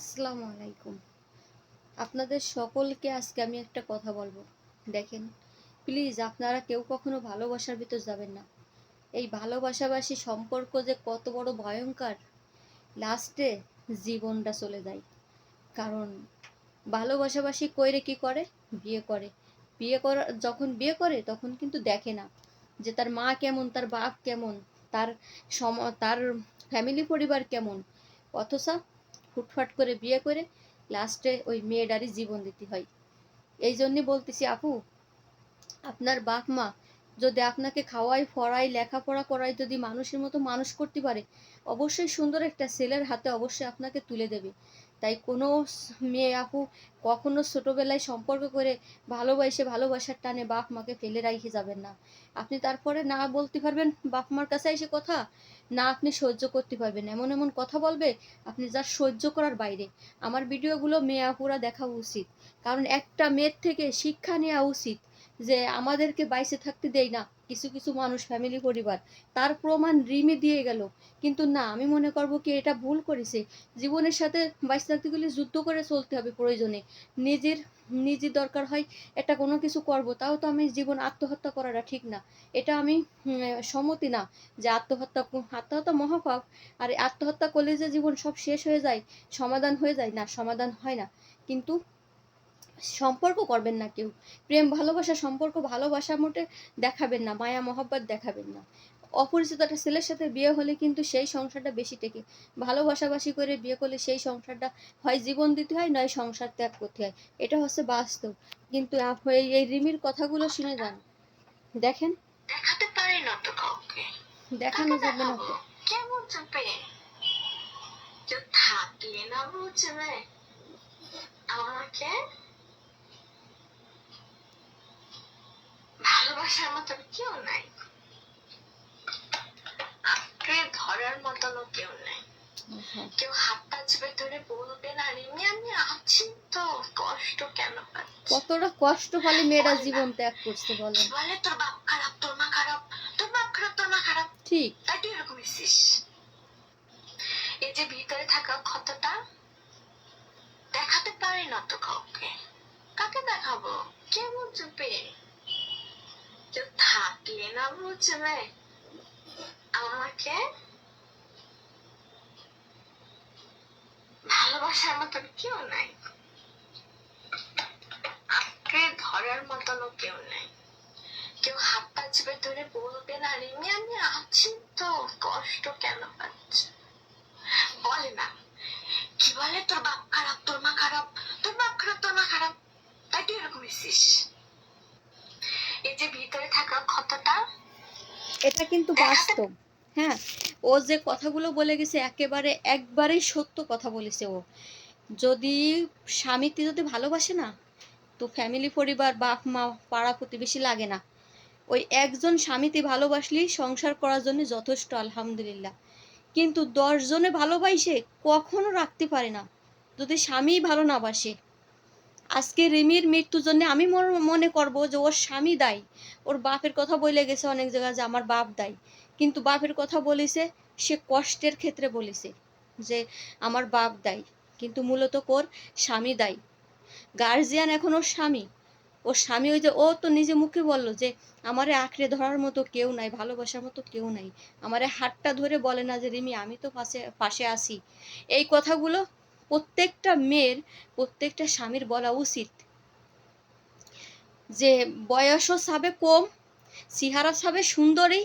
আসসালামু আলাইকুম। আপনাদের সকলকে আজকে আমি একটা কথা বলব। দেখেন প্লিজ আপনারা কেউ কখনো ভালোবাসার ভিতর যাবেন না। এই ভালোবাসাবাসী সম্পর্ক যে কত বড় ভয়ঙ্কর লাস্টে জীবনটা চলে যায়। কারণ, ভালোবাসাবাসী কইরে কি করে? বিয়ে করে। বিয়ে করা, যখন বিয়ে করে, তখন কিন্তু দেখে না যে তার মা কেমন, তার বাপ কেমন, তার সম, তার ফ্যামিলি পরিবার কেমন। অথচ ফুটফাট করে বিয়ে করে লাস্টে ওই মেয়েটারই জীবন দিতে হয়। এই জন্যে বলতেছি, আপু, আপনার বাপ মা যদি আপনাকে খাওয়াই ফড়াই লেখাপড়া করাই যদি মানুষের মতো মানুষ করতে পারে, অবশ্যই সুন্দর একটা ছেলের হাতে অবশ্যই আপনাকে তুলে দেবে। তাই কোনো মেয়ে আপু কখনো ছোটোবেলায় সম্পর্ক করে ভালোবাসে, ভালোবাসার টানে বাপ মাকে ফেলে রাখে যাবেন না। আপনি তারপরে না বলতে পারবেন বাপ মার কাছে এসে কথা, না আপনি সহ্য করতে পারবেন। এমন এমন কথা বলবে আপনি যা সহ্য করার বাইরে। আমার ভিডিওগুলো মেয়ে আপুরা দেখা উচিত। কারণ একটা মেয়ের থেকে শিক্ষা নেওয়া উচিত। যে আমাদেরকে বাইসে থাকতে দেয় না, কিছু কিছু মানুষ ফ্যামিলি পরিবার। তার প্রমাণ রিমি দিয়ে গেল। কিন্তু না, আমি মনে করব কি এটা ভুল করেছে। জীবনের সাথে বাইসে থাকতে গেলে যুদ্ধ করে চলতে হবে প্রয়োজনে। নিজের নিজের দরকার হয় এটা কোনো কিছু করব, তাও তো আমি জীবন আত্মহত্যা করাটা ঠিক না। এটা আমি সম্মতি না যে আত্মহত্যা আত্মহত্যা মহাপাপ। আর, আত্মহত্যা করলে যে জীবন সব শেষ হয়ে যায়, সমাধান হয়ে যায় না, সমাধান হয় না। কিন্তু সম্পর্ক করবেন না কেউ। প্রেম ভালোবাসা সম্পর্ক ভালোবাসা মোটে দেখাবেন না মায়া মহব্বত দেখাবেন না। অপরিচিত একটা ছেলের সাথে বিয়ে হলে কিন্তু সেই সংসারটা বেশি টেকে। ভালোবাসাবাসি করে বিয়ে করলে সেই সংসারটা হয় জীবন দিতে হয় নয় সংসার ত্যাগ করতে হয়। এটা হচ্ছে বাস্তব। কিন্তু এই রিমির কথাগুলো শুনে যান। দেখেন। দেখাতে পারি না তো কাউকে। দেখানো যাবে না তো। কেমন চাপে? থাকলে না বুঝবে আমাকে ভালোবাসার মতো কেউ নাই। আঁকড়ে ধরার মতনও কেউ নাই। কেউ হাতটা চেপে ধরে বলবে না রিমি আমি আছি তো কষ্ট কেন কতটা কষ্ট ফলে মেয়েরা জীবন ত্যাগ করছে বলেন বলে তোর বাপ খারাপ তোর মা খারাপ তোর বাপ খারাপ তোর মা খারাপ। ঠিক। তাই তুই এরকম ইসিস এই যে ভিতরে থাকা ক্ষতটা দেখাতে পারি না তো কাউকে। কাকে দেখাবো? কে বুঝবে না বুঝবে আমাকে ভালোবাসার মতন কেউ নাই। আঁকড়ে ধরার মতনও কেউ নাই। কেউ হাতটা চেপে ধরে বলবে না। রিমি, আমি আছি তো, কষ্ট কেন পাচ্ছে? বলে না। কি বলে? তোর বাপ খারাপ, তোর মা খারাপ, তোর বাপ খারাপ, তোর মা খারাপ। তাই তুই এরকম ইসিস এটা কিন্তু বাস্তব। হ্যাঁ ও যে কথাগুলো বলে গেছে, একেবারে, একবারেই সত্য কথা বলেছে ও। যদি স্বামীকে যদি ভালোবাসে না, তো ফ্যামিলি পরিবার, বাপ, মা, পাড়া প্রতিবেশী লাগে না। ওই একজন স্বামীতে ভালোবাসলেই সংসার করার জন্য যথেষ্ট, আলহামদুলিল্লাহ। কিন্তু দশজনে ভালোবাসে, কখনো রাখতে পারে না। যদি স্বামী ভালো না বাসে আজকে রিমির মৃত্যুর জন্য আমি মনে করব যে ওর স্বামী দায়ী। ওর বাপের কথা বলে গেছে অনেক জায়গায় যে আমার বাপ দায়ী। কিন্তু বাপের কথা বলেছে, সে কষ্টের ক্ষেত্রে বলেছে যে আমার বাপ দায়ী। কিন্তু মূলত কোর? স্বামী দায়ী। গার্জিয়ান এখন ওর স্বামী। ওর স্বামী ওই যে, ও তো নিজে মুখে বলল যে, আমারে আঁকড়ে ধরার মতো কেউ নাই, ভালোবাসার মতো কেউ নাই। আমারে হাতটা ধরে বলে না যে, রিমি, আমি তো পাশে পাশে আছি। এই কথাগুলো প্রত্যেকটা মেয়ের প্রত্যেকটা স্বামীর বলা উচিত যে বয়সও সাবে কম চেহারা সাবে সুন্দরী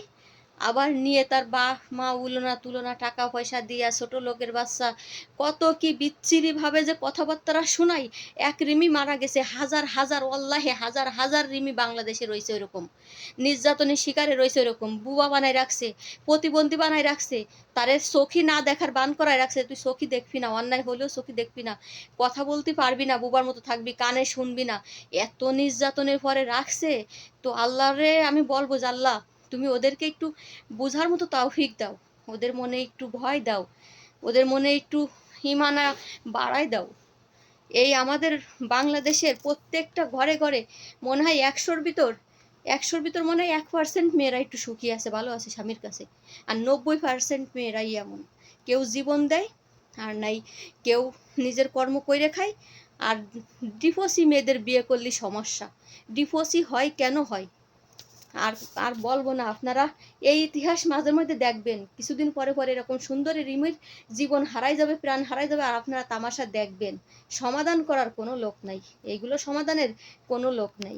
আবার নিয়ে তার বাপ, মা, উলনা তুলনা, টাকা পয়সা দিয়া ছোট লোকের বাচ্চা। কত কি বিচ্ছিরি ভাবে যে কথাবার্তা শোনাই। এক রিমি মারা গেছে, হাজার হাজার অল্লাহে হাজার হাজার রিমি বাংলাদেশে রয়েছে ওরকম নির্যাতনের শিকারে রয়েছে ওরকম বুবা বানায় রাখছে, প্রতিবন্ধী বানায় রাখছে, তারে চোখি না দেখার বান করায় রাখছে, তুই চোখি দেখবি না, অন্যায় হলেও চোখি দেখবি না, কথা বলতে পারবি না, বুবার মতো থাকবি, কানে শুনবি না, এত নির্যাতনের পরে রাখছে। তো আল্লাহরে আমি বলব যে আল্লাহ তুমি ওদেরকে একটু বোঝার মতো তাওফিক দাও। ওদের মনে একটু ভয় দাও। ওদের মনে একটু হিমানা বাড়ায় দাও। এই আমাদের বাংলাদেশের প্রত্যেকটা ঘরে ঘরে মনে হয় একশোর ভিতর একশোর ভিতর মনে হয় এক পার্সেন্ট মেয়েরা একটু সুখী আছে, ভালো আছে স্বামীর কাছে। আর নব্বই পার্সেন্ট মেয়েরাই এমন। কেউ জীবন দেয়, আর নাই কেউ নিজের কর্ম কইরে খায়। আর ডিভোর্সি মেয়েদের বিয়ে করলে সমস্যা। ডিভোর্সি হয় কেন হয়? আর আর বলব না, আপনারা এই ইতিহাস মাঝে মধ্যে দেখবেন। কিছুদিন পরে পরে এরকম সুন্দরী রিমির জীবন হারাই যাবে, প্রাণ হারাই যাবে, আর আপনারা তামাশা দেখবেন। সমাধান করার কোনো লোক নাই। এইগুলো সমাধানের কোনো লোক নাই।